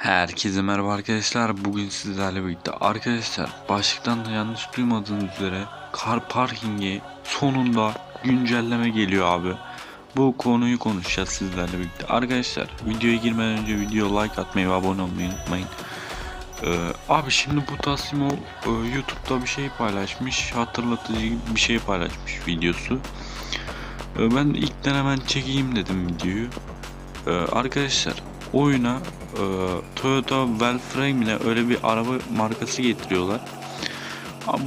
Herkese merhaba arkadaşlar. Bugün sizlerle birlikte arkadaşlar başlıktan da yanlış duymadığınız üzere car parking'e sonunda güncelleme geliyor abi. Bu konuyu konuşacağız sizlerle birlikte. Arkadaşlar videoya girmeden önce video like atmayı ve abone olmayı unutmayın. Ee, abi şimdi bu Taslimov e, YouTube'da bir şey paylaşmış. Hatırlatıcı bir şey paylaşmış videosu. Ee, ben ilkten hemen çekeyim dedim videoyu. Ee, arkadaşlar oyuna e, Toyota Wellframe ile öyle bir araba markası getiriyorlar.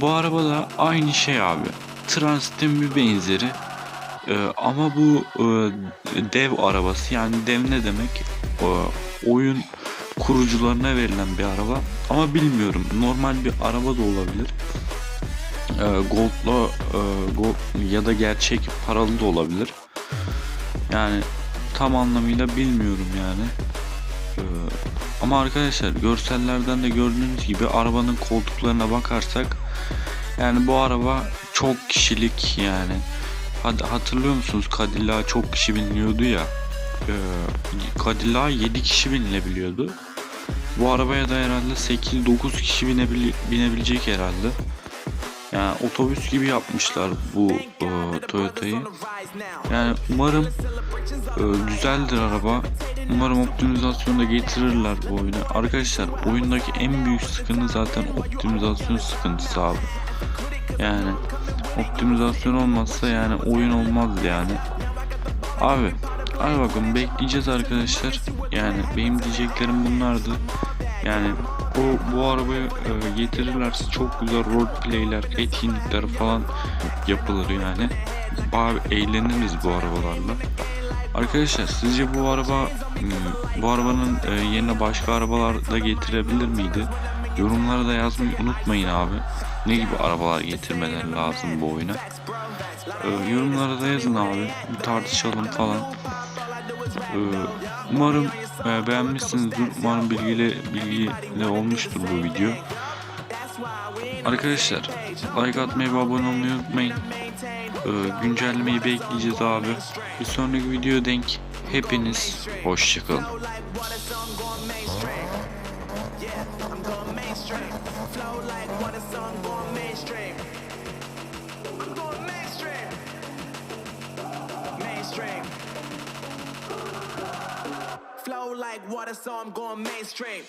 Bu araba da aynı şey abi. Transit'in bir benzeri. Ee, ama bu e, dev arabası yani dev ne demek? E, oyun kurucularına verilen bir araba. Ama bilmiyorum. Normal bir araba da olabilir. E, Gold'la e, gold ya da gerçek paralı da olabilir. Yani tam anlamıyla bilmiyorum yani. Ee, ama arkadaşlar görsellerden de gördüğünüz gibi arabanın koltuklarına bakarsak yani bu araba çok kişilik yani. Hadi hatırlıyor musunuz Cadillac çok kişi biniliyordu ya. Ee, Cadillac 7 kişi binilebiliyordu. Bu arabaya da herhalde 8-9 kişi binebili- binebilecek herhalde. Yani otobüs gibi yapmışlar bu e, Toyota'yı. Yani umarım e, güzeldir araba. Umarım optimizasyonu da getirirler bu oyuna. Arkadaşlar oyundaki en büyük sıkıntı zaten optimizasyon sıkıntısı abi. Yani optimizasyon olmazsa yani oyun olmaz yani. Abi hadi bakalım bekleyeceğiz arkadaşlar. Yani benim diyeceklerim bunlardı. Yani bu, bu arabayı e, getirirlerse çok güzel roleplayler, etkinlikler falan yapılır yani. Abi eğleniriz bu arabalarla. Arkadaşlar sizce bu araba hmm, bu arabanın e, yerine başka arabalar da getirebilir miydi? Yorumlara da yazmayı unutmayın abi. Ne gibi arabalar getirmeleri lazım bu oyuna? E, yorumlara da yazın abi. Bir tartışalım falan. E, umarım e, beğenmişsinizdir. Umarım bilgili bilgili olmuştur bu video. Arkadaşlar like atmayı ve abone olmayı unutmayın. Ee, güncellemeyi bekleyeceğiz abi. Bir sonraki video denk hepiniz hoşçakalın. Flow like water, so I'm going mainstream.